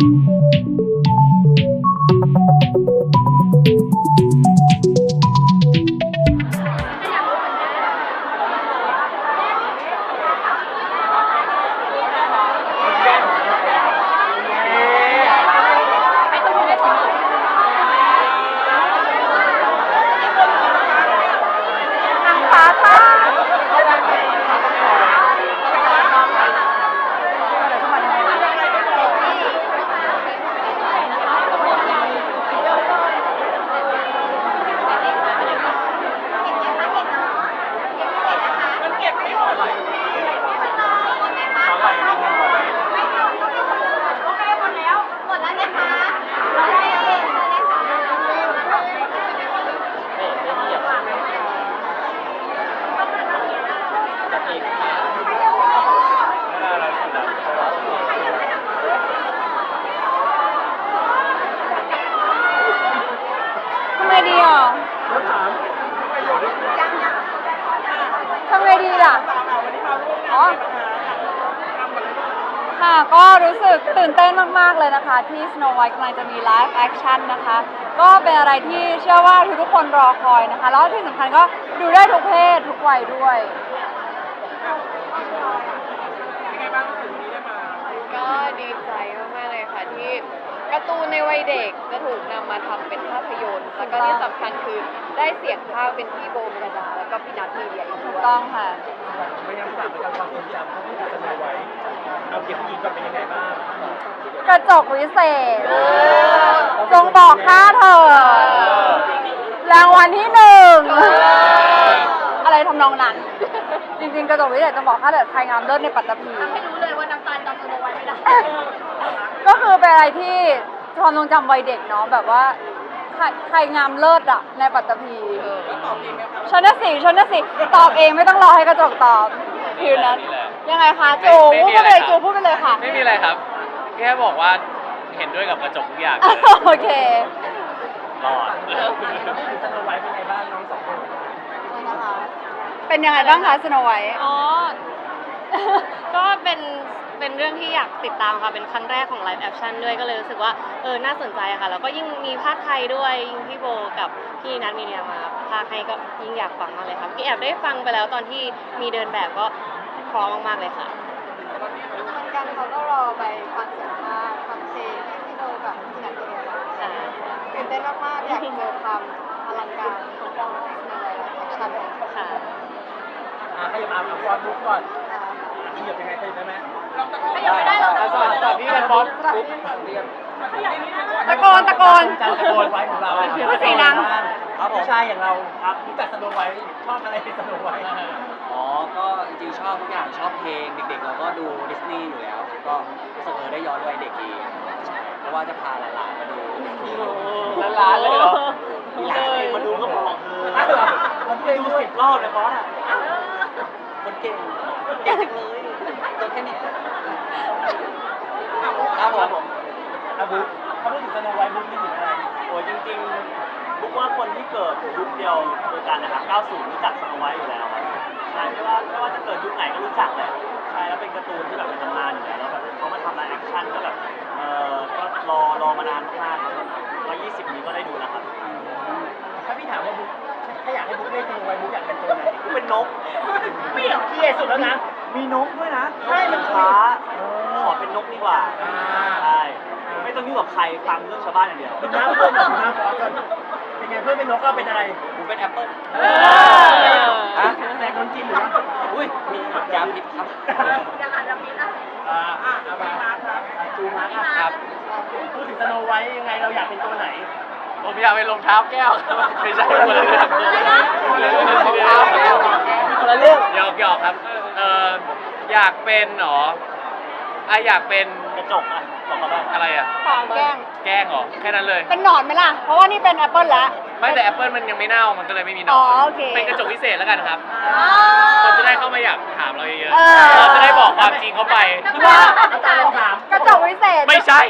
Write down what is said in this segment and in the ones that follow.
น ค่ะ ก็รู้สึกตื่นเต้นมาก ๆ เลยนะคะ ที่ Snow White กำลังจะมีไลฟ์แอคชั่นนะคะ ก็เป็นอะไรที่เชื่อว่าทุกๆคนรอคอยนะคะ แล้วที่สำคัญก็ดูได้ทุกเพศ ทุกวัยด้วยก็ดีใจมากๆเลยค่ะที่การ์ตูนในวัยเด็กจะถูกนำมาทำเป็นภาพยนตร์ แล้วก็ที่สำคัญคือได้เสียงภาคเป็นพี่โบมกระดาแล้วก็พี่นัทมีเดียอีกด้วยต้องค่ะไม่งั้นถามประจำความทรงจำเขาพูดถึงสโนไว้เอาเก็บยิงก่อนเป็นยังไงบ้างกระจกวิเศษ จงบอกข้าเธอรางวัลที่หนึ่งอะไรทำนองนั้น จริง ๆ กระจกวิเศษจะบอกข้าเถิดใครงามเลิศในปัตตภีไม่รู้เลยว่าน้ำตาลจำสโนไว้ไม่ได้ ก็คือเป็นอะไรที่ความทรงจำวัยเด็กเนาะแบบว่าใครใครงามเลิศอะในปัตตภีชนะสิชนะสิตอบเองไม่ต้องรอให้กระจกตอบฟิวนั้น ยังไงคะจูไม่พูดมีไปอะไรเลยครับ จูพูดไปเลยค่ะ ไม่มีอะไรครับ แค่บอกว่าเห็นด้วยกับกระจกทุกอย่างเลยโอเค รอดถึงสโนไว้เป็นไงบ้างน้องสองคนเป็นยังไงบ้างคะสโนไวท์ อ๋อ ก็เป็น เป็นเรื่องที่อยากติดตามค่ะ เป็นครั้งแรกของไลฟ์แอคชั่นด้วย ก็เลยรู้สึกว่า เออ น่าสนใจค่ะ แล้วก็ยิ่งมีภาคไทยด้วย ยิ่งพี่โบกับพี่นัทมีเนียมาภาคให้ก็ยิ่งอยากฟังมากเลยค่ะพี่แอบได้ฟังไปแล้วตอนที่มีเดินแบบก็ เพร้อมมากๆเลยค่ะเหมือนกันเขาก็รอไปฟังเสียงภาคฟังเพลงที่พี่โบกับพี่นัทมีเดียร้องค่ะตื่นเต้นมากๆอยากเจอความอลังการของกองในไลฟ์แอคชั่นค่ะค่ะ อะขยับมาเอาฟอนบุ๊กก่อนขยับยังไงขยับได้ไหมไม่ได้หรอกสวัสดีสวัสดีกันบอสปุ๊บตะโกนตะโกนจำตะโกนไว้ของเรา พูดเสียงดัง ครับผู้ชายอย่างเราครับรู้จักสโนไว้ชอบอะไรในสโนไว้อ๋อ ก็จริงๆชอบทุกอย่างชอบเพลง เด็กๆ เราก็ดูดิสนีย์อยู่แล้ว ก็รู้สึกเออได้ย้อนวัยเด็กดีใช่เพราะว่าจะพาหลานๆมาดูแล้วร้านเลยเหรอมีหลานเองมาดูก็พอคืออ้าวเหรอมันเพลงดูด้วยสิบรอบเลยบอสอะคนเก่งเก่งจังเลยตัวแค่เนี้ยครับผมอะบุ๊กถ้าพูดถึงสโนไว้บุ๊กนี่ถึงอะไร โอ้ยจริงๆ บุ๊กว่าคนที่เกิดยุคเดียวกันนะครับ 90 รู้จักสโนไวท์อยู่แล้วครับใช่ไม่ว่าไม่ว่าจะเกิดยุคไหนก็รู้จักแหละใช่แล้วเป็นการ์ตูนที่แบบเป็นตำนานอยู่แล้วแล้วแบบเขามาทำไลฟ์แอคชั่นก็แบบเออก็รอรอมานานมากๆครับร้อยยี่สิบนี้ก็ได้ดูแล้วครับถ้าพี่ถามว่าบุ๊กถ้าอยากให้บุ๊กเล่นสโนไว้บุ๊กอยากเป็นตัวไหนบุ๊กเป็นนกไม่อยากเที่ยสุดแล้วนะ มีนกด้วยนะใช่มันฟ้าขอเป็นนกดีกว่าอ่าใช่ไม่ต้องยุ่งกับใครฟังเรื่องชาวบ้านอย่างเดียว ดูหน้าเพื่อนก่อนดูหน้าฟอสก่อน เป็นไงเพื่อนเป็นนกก็เป็นอะไรผมเป็นแอปเปิ้ลฮะแต่คนจีนหรือว่าอุ้ยมียาพิษครับอ่าอะเอามาอะจูมาร์คอะครับพูดถึงสโนไว้ยังไงเราอยากเป็นตัวไหนผมอยากเป็นรองเท้าแก้วครับไม่ใช่คนละเรื่องรองเท้าแก้วคนละเรื่องหยอกหยอกครับเอ่ออยากเป็นหรออะอยากเป็นกระจกอะบอกเขาได้อะไรอะปากแกล้ง แกล้งเหรอแค่นั้นเลย เป็นหนอนไหมล่ะ เพราะว่านี่เป็นแอปเปิลแล้วไม่แต่แอปเปิลมันยังไม่เน่ามันก็เลยไม่มีหนออ๋อนโอเค เป็นกระจกพิเศษแล้วกันครับอ่าคนจะได้เข้ามาอยากถามเราเยอะเออ ๆเราจะได้บอกความจริงเข้าไป ว่าอาจารย์ลองถามกระจกวิเศษไม่ใช่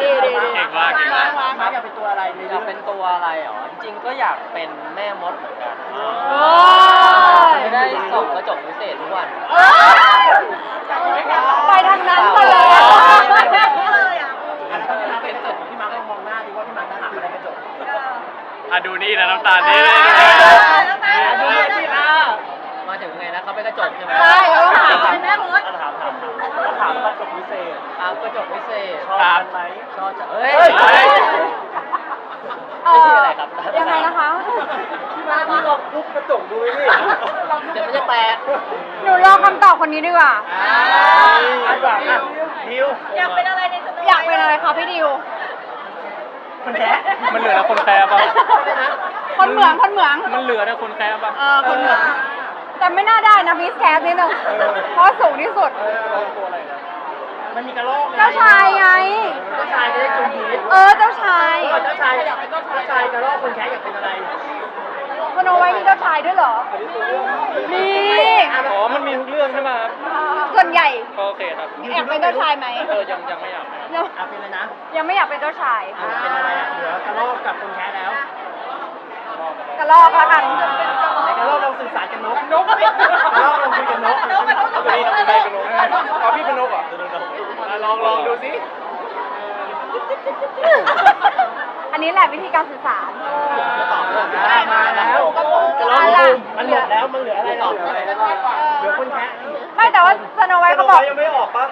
ดีดีดีเก่งมากเก่งมากวางมาร์คอยากเป็นตัวอะไรในอยาเรื่กองเป็นตัวอะไรหรอ จริงๆก็อยากเป็นแม่มดเหมือนกันโอ้ย จะได้ส่องกระจกพิเศษทุกวัน เอ้ย ไปทางนั้นเลยอะดูนี่นะน้ำตาลนี่นะน้ำตาลนี่มาถึงไงนะเขาเป็นกระจกใช่ไหมใช่เขาถามแม่มดถามถามถามกระจกวิเศษถามกระจกวิเศษชอบไหมชอบจะเอ้ยไม่ใอะไรครับยังไงนะคะ พี่มาพี่ลองทุบกระจกดูไหมพี่เดี๋ยวมันจะแตกหนูรอคำตอบคนนี้ดีกว่า อันแบบอะดิวอยากเป็นอะไรคะพี่ดิว คนแก่มันเหลือนะคนแคร์ป่ะคนเหมืองคนเหมืองมันเหลือนะคนแคร์ป่ะเออคนเหมืองแต่ไม่น่าได้นะมิสแคสนิดนึงเพราะสูงที่สุดมันมีกระรอกไงเจ้าชายไง เจ้าชายจะได้จุ่มพีชเออเจ้าชายเออเจ้าชายอยากเป็นเจ้าชายเจ้าชายกระรอกคนแก่อยากเป็นอะไร สโนไวท์มีเจ้าชายด้วยเหรอ มีอ๋อ มันมีทุกเรื่องใช่ไหมครับส่วนใหญ่ก็โอเคครับอยากเป็นเจ้าชายไหม เออยังยังไม่อยากยังอะเป็นอะไรนะยังไม่อยากเป็นเจ้าชายอะเป็นอะไรอะเหลือกระรอกกับคนแก่แล้วกระลอกแล้วกันไหนกระรอกเราสื่อสารกันนกนกกระรอกเราคุยกันนกเอาไปนี่เอาไปเป็นนกเอาพี่เป็นนกเหรออะลองลองดูสิ นี้แหละวิธีการสื่อสารอะมาแล้วกระรอกอะไรมันเหลือแล้วมันเหลืออะไรเหลือะไรเหลือคนแก่ไม่แต่ว่าสโนไวท์เขาบอกยังไม่ออกปะ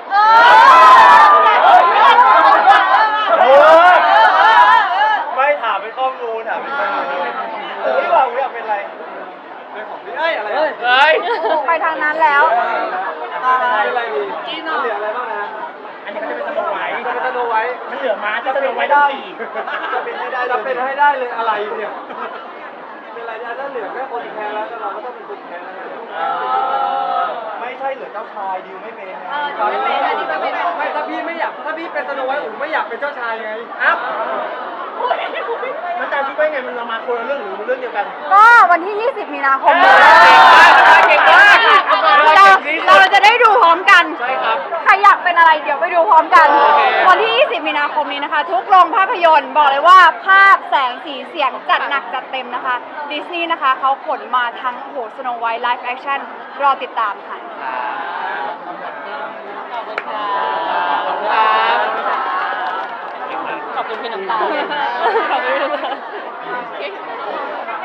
ไม่ถามเป็นข้อมูลถามเป็นข้อมูลเออพี่หวังอยากเป็นอะไรเป็นของพี่เอ้ยอะไรอะเฮ้ยไปทางนั้นแล้วอะไรดีมันเหลืออะไรบ้างนะอันนี้ก็จะเป็นสโนไวท์จะ เป็นสโนไวท์มันเหลือม้าจะสโนไวท์ต้องสี่จะเป็นให้ได้จะเป็นให้ได้เลยอะไรเนี่ยเป็นอะไรถ้าเหลือแค่คนแพ้แล้วเราก็ต้องเป็นคนแพ้แล้วไม่ใช่เหลือเจ้าชายดิวไม่เป็นไงเออดิวไม่เป็นอันนี้ก็ไม่เป็นไม่ถ้าพี่ไม่อยากถ้าพี่เป็นสโนไวท์ผมไม่อยากเป็นเจ้าชายไงอ้าวมันการคิดว่าไงมันเรามาคนละเรื่องหรือมันเรื่องเดียวกัน ก็วันที่ 20 มีนาคมนี้เก่งมาก เราเราจะได้ดูพร้อมกัน ใช่ค รับใครอยากเป็นอะไรเดี๋ยวไปดูพร้อมกันโอเควันที่ 20 มีนาคมนี้นะคะ ทุกโรงภาพยนตร์บอกเลยว่าภาพแสงสีเสียงจัดหนักจัดเต็มนะคะดิสนีย์นะคะเขาขนมาทั้งโอ้โหสโนไวท์ไลฟ์แอคชั่นรอติดตามค่ะขอบคุณค่ะขอบคุณครับขอบคุณพี่น้ำตาลขอบคุณพี่น้ำตาล